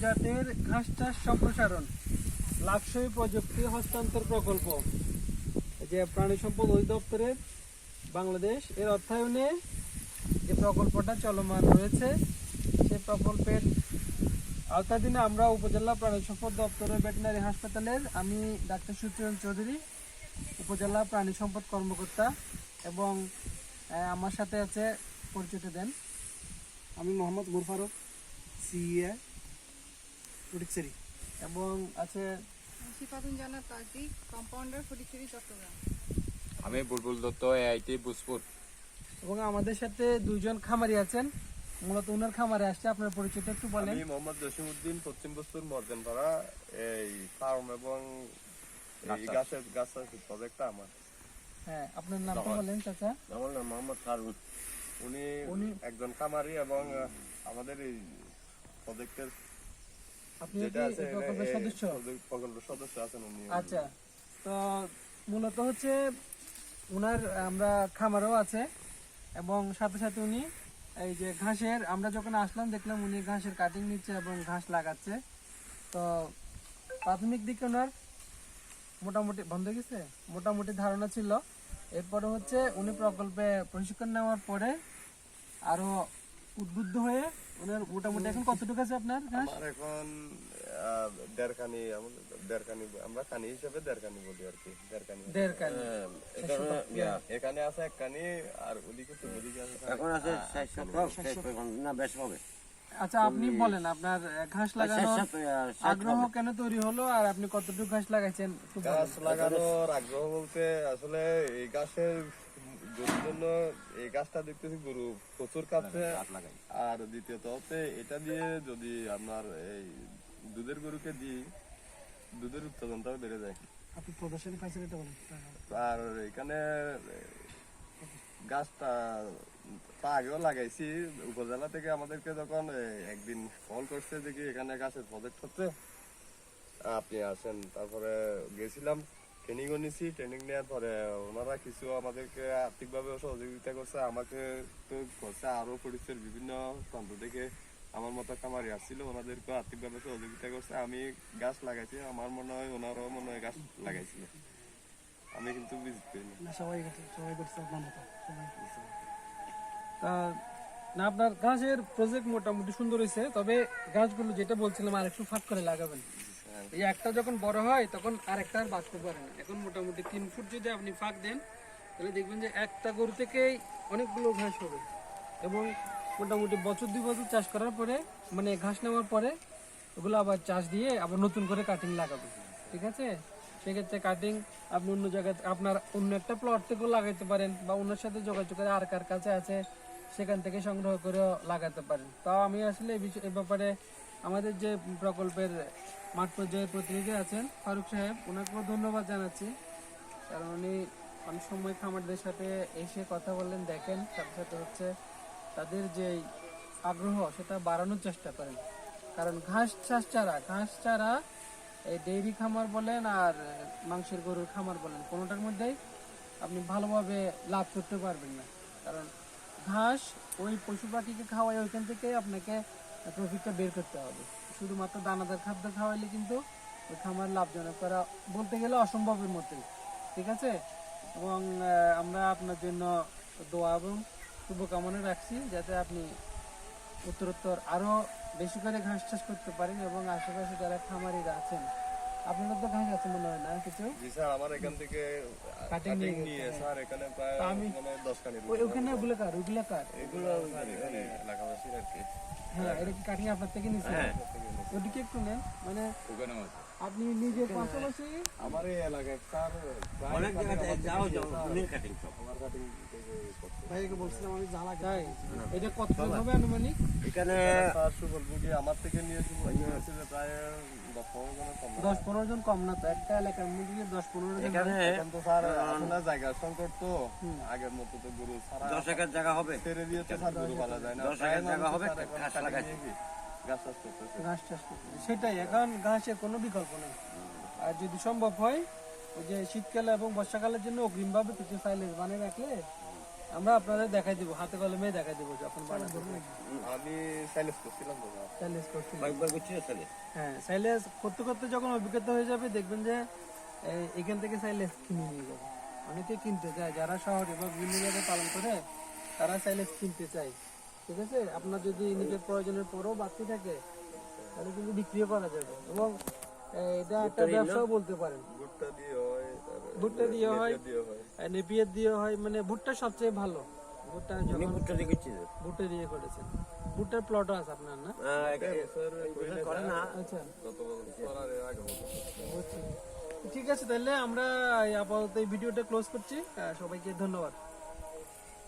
জাতের ঘাস চাষ সম্প্রসারণ, লাভসই প্রযুক্তি হস্তান্তর প্রকল্প। যে প্রাণী সম্পদ অধিদপ্তরের বাংলাদেশ, এর অর্থায়নে যে প্রকল্পটা চলমান রয়েছে, সেই প্রকল্পের আওতাধীনে আমরা উপজেলা প্রাণী সম্পদ দপ্তরের ভেটেনারি হাসপাতালের আমি ডাক্তার সুচরণ চৌধুরী, উপজেলা প্রাণী সম্পদ কর্মকর্তা এবং আমার সাথে আছে পরিচিত দেন। আমি মোহাম্মদ মুরফারুক সিএ ফটিকচেরি এবং আছে শিফাতুন জানা তাজদি কম্পাউন্ডার ফটিকছড়ি চট্টগ্রাম। আমি বুলবুল দত্ত এআইটি বুসপুর এবং আমাদের সাথে দুইজন খামারি আছেন। মূলত ওনার খামারে আসছে আপনার পরিচয়টা একটু বলেন। আমি মোহাম্মদ জসিমউদ্দিন পশ্চিম বস্তুর মর্জনপাড়া। এই ফার্ম এবং এই গাছের গাছ প্রজেক্টটা আমার। হ্যাঁ আপনার নামটা বলেন চাচা। আমার নাম মোহাম্মদ ফারুক। উনি উনি- একজন খামারি এবং আমাদের এই প্রজেক্টের আপনি প্রকল্পের সদস্য? প্রকল্পের সদস্য আছেন উনি আচ্ছা তো মূলত হচ্ছে ওনার আমরা খামারও আছে এবং সাথে সাথে উনি এই যে ঘাসের আমরা যখন আসলাম দেখলাম উনি ঘাসের কাটিং নিচ্ছে এবং ঘাস লাগাচ্ছে। তো প্রাথমিক দিকে ওনার মোটামুটি বন্ধ গেছে? মোটামুটি ধারণা ছিল। এরপরে হচ্ছে উনি প্রকল্পে প্রশিক্ষণ নেওয়ার পরে আরও উদ্বুদ্ধ হয়ে ওনার মোটামুটি এখন কতটুকু আছে আপনার আমার এখন দেড়খানি দেড়খানি আমরা কানি হিসেবে দেড়খানি বলি আর কি দেড়খানি। দেড় কানি এখানে আছে এক কানি আর ওদিকে তো ওদিকে আছে এখন আছে না বেশ হবে। আচ্ছা আপনি বলেন আপনার ঘাস ষাট লাগানোর আগ্রহ কেন তৈরি হলো আর আপনি কতটুকু ঘাস লাগাইছেন। গাছ লাগানোর আগ্রহ বলতে আসলে এই গাছের গরুর জন্য এই গাছটা দেখতেছি গরু প্রচুর কাটছে। আর দ্বিতীয়ত হচ্ছে এটা দিয়ে যদি আপনার এই দুধের গরুকে দিই দুধের উৎপাদনটাও বেড়ে যায়। আপনি প্রদর্শনী পাইছেন এটা বলেন। আর এখানে গাছটা তা আগেও লাগাইছি। উপজেলা থেকে আমাদেরকে যখন একদিন কল করছে যে কি এখানে গাছের প্রজেক্ট হচ্ছে আপনি আসেন তারপরে গেছিলাম। ট্রেনিং নিছি ট্রেনিং নেওয়ার পরে ওনারা কিছু আমাদেরকে সহযোগিতা করছে, আমাকে তো করছে আরও পরিচয়ের বিভিন্ন থেকে আমার মতো আসছিল, ওনাদেরকে আর্থিকভাবে সহযোগিতা করছে। আমি গাছ লাগাইছি, আমার মনে হয় মনে হয় গাছ লাগাইছিল। আমি কিন্তু করছে আপনার না, আপনার ঘাসের প্রজেক্ট মোটামুটি সুন্দর হয়েছে তবে গাছগুলো যেটা বলছিলাম আর একটু ফাঁক করে লাগাবেন। এই একটা যখন বড় হয়, তখন আর একটা আর বাঁচতে পারে না। এখন মোটামুটি তিন ফুট যদি আপনি ফাঁক দেন, তাহলে দেখবেন যে একটা গরু থেকেই অনেকগুলো ঘাস হবে। এবং মোটামুটি বছর দুই বছর চাষ করার পরে মানে ঘাস নেওয়ার পরে, ওগুলো আবার চাষ দিয়ে আবার নতুন করে কাটিং লাগাবে। ঠিক আছে? সেক্ষেত্রে কাটিং আপনি অন্য জায়গায়, আপনার অন্য একটা প্লট থেকেও লাগাইতে পারেন বা অন্যের সাথে যোগাযোগ করে আর কার কাছে আছে, সেখান থেকে সংগ্রহ করেও লাগাতে পারেন। তাও আমি আসলে এই ব্যাপারে আমাদের যে প্রকল্পের মাঠ পর্যায়ের প্রতিনিধি আছেন ফারুক সাহেব, ওনাকেও ধন্যবাদ জানাচ্ছি। কারণ উনি অনেক সময় খামারদের সাথে এসে কথা বললেন, দেখেন, তার সাথে হচ্ছে তাদের যে আগ্রহ, সেটা বাড়ানোর চেষ্টা করেন। কারণ ঘাস চাষ চারা ঘাস চারা এই ডেইরি খামার বলেন আর মাংসের গরুর খামার বলেন, কোনোটার মধ্যেই আপনি ভালোভাবে লাভ করতে পারবেন না। কারণ ঘাস ওই পশু পাখিকে খাওয়াই ওইখান থেকে আপনাকে প্রফিটটা বের করতে হবে। শুধুমাত্র দানাদার খাদ্য খাওয়াইলে কিন্তু ওই খামার লাভজনক করা বলতে গেলে অসম্ভবের মতোই ঠিক আছে? এবং আমরা আপনার জন্য দোয়া এবং শুভকামনা রাখছি যাতে আপনি উত্তরোত্তর আরও বেশি করে ঘাস চাষ করতে পারেন এবং আশেপাশে যারা খামারিরা আছেন আপনাদের তো ঘাস আছে মনে হয় না কিছু? জি স্যার আমার এখান থেকে কাটিং নিয়ে নিয়ে স্যার এখানে প্রায় আমি- মানে কানি ওখানে ওগুলো কার ওগুলো কার? এগুলো এলাকাবাসীর আর কি। হ্যাঁ এটা কি কাটিং আপনার থেকে নিচ্ছে ওদিকে একটু নেন মানে ওখানেও আছে। আপনি নিজের পাশাপাশি আমার এই এলাকায় অনেক জায়গাতে যাও যাও নীল কাটিং সব। আমার কাটিং ভাইকে বলছিলাম আমি জ্বালা তাই? এটা কত হবে আনুমানিক? এখানে স্যার সুবল বুঝি আমার থেকে নিয়েছিল নিয়েছিল প্রায় দশ পনেরো জনের কম না। দশ পনেরো জন কম না তো? একটা এলাকার মধ্যে দশ পনেরো জন এখানে তো স্যার আসলে জায়গার সংকট তো। আগের মতো তো গরু সারা দশ একর জায়গা হবে। ছেড়ে দিয়ে তো স্যার গরু পালা যায় না। দশ প্রায় জায়গা হবে, ঘাস চাষ করতেছে। সেটাই এখন ঘাসের কোনো বিকল্প নেই। আর যদি সম্ভব হয় ওই যে শীতকালে এবং বর্ষাকালের জন্য অগ্রিমভাবে কিছু সাইলেজ বানিয়ে রাখলে আমরা আপনাদের দেখাই দিব হাতে কলমে দেখাই দিব যখন বানাবো আমি সাইলেন্স করছিলাম। সাইলেন্স করছি হ্যাঁ সাইলেন্স করতে করতে যখন অভিজ্ঞতা হয়ে যাবে দেখবেন যে এখান থেকে সাইলেন্স কিনে নিয়ে যাবে। অনেকে কিনতে চায় যারা শহরে বা বিভিন্ন জায়গায় পালন করে তারা সাইলেন্স কিনতে চায়। ঠিক আছে? আপনার যদি নিজের প্রয়োজনের পরও বাড়তি থাকে তাহলে কিন্তু বিক্রিও করা যাবে। এবং এটা একটা ব্যবসাও বলতে পারেন। ভুট্টা দিয়ে হয় তারপরে ভুট্টা দিয়ে হয় নেপিয়ার দিয়ে হয় মানে ভুট্টা সবচেয়ে ভালো। ভুট্টা যখন ভুট্টা। ভুট্টা দিয়ে করেছেন। ভুট্টার আছে আপনার না? করে না। আচ্ছা। ঠিক আছে তাহলে আমরা আপাতত এই ভিডিওটা ক্লোজ করছি। সবাইকে ধন্যবাদ।